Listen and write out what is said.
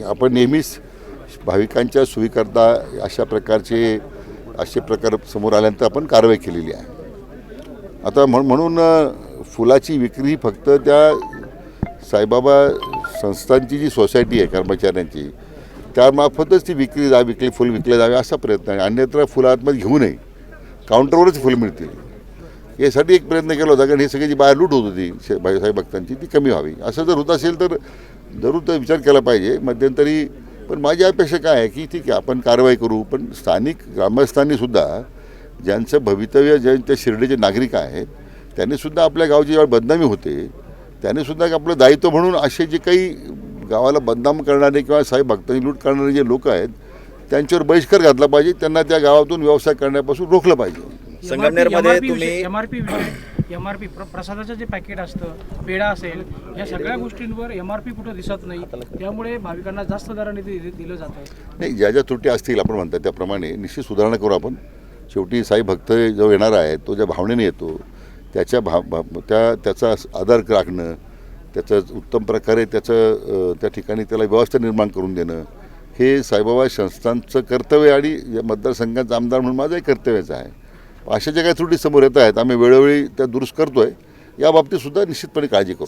आणि आपण नेहमीच भाविकांच्या सोयीकरता अशा प्रकारचे असे प्रकार समोर आल्यानंतर आपण कारवाई केलेली आहे. आता म्हण म्हणून फुलाची विक्री ही फक्त त्या साईबाबा संस्थांची जी सोसायटी आहे कर्मचाऱ्यांची त्यामार्फतच ती विक्री जा विकली फुल विकले जावे असा प्रयत्न आहे. अन्यत्र फुलं आतमध्ये घेऊ नये. काउंटरवरच फुलं मिळतील. यासाठी एक प्रयत्न केला होता कारण हे सगळी जी बाहेर लूट होत होती साई भक्तांची ती कमी व्हावी. असं जर होत असेल तर जरूर तर विचार केला पाहिजे मध्यंतरी. पण माझी अपेक्षा काय आहे की ठीक आहे आपण कारवाई करू पण स्थानिक ग्रामस्थांनी सुद्धा ज्यांचं भवितव्य ज्यांच्या शिर्डीचे नागरिक आहेत त्यांनी सुद्धा आपल्या गावची जेव्हा बदनामी होते त्यांनी सुद्धा एक आपलं दायित्व म्हणून असे जे काही गावाला बदनाम करणारे किंवा साहेब भक्तांनी लूट करणारे जे लोक आहेत त्यांच्यावर बहिष्कार घातला पाहिजे त्यांना त्या गावातून व्यवसाय करण्यापासून रोखलं पाहिजे. संगमनेरमध्ये तुम्ही एमआरपी एमआरपी प्रसादाचं जे पॅकेट असतं पेढा असेल या सगळ्या गोष्टींवर एमआरपी कुठं दिसत नाही त्यामुळे भाविकांना जास्त दराने ते दिलं जातं नाही ज्या ज्या त्रुटी असतील आपण म्हणतात त्याप्रमाणे निश्चित सुधारणा करू आपण. शेवटी साई भक्त जो येणारा आहे तो ज्या भावनेने येतो त्याच्या भाव भाव- त्या त्याचा आदर राखणं त्याचं उत्तम प्रकारे त्याचं त्या ठिकाणी त्याला व्यवस्था निर्माण करून देणं हे साईबाबा संस्थांचं कर्तव्य आणि या मतदारसंघाचा आमदार म्हणून माझंही कर्तव्यच आहे. अशा ज्या काही त्रुटी समोर येत आहेत आम्ही वेळोवेळी त्या दुरुस्त करतोय या बाबतीत सुद्धा निश्चितपणे काळजी करू.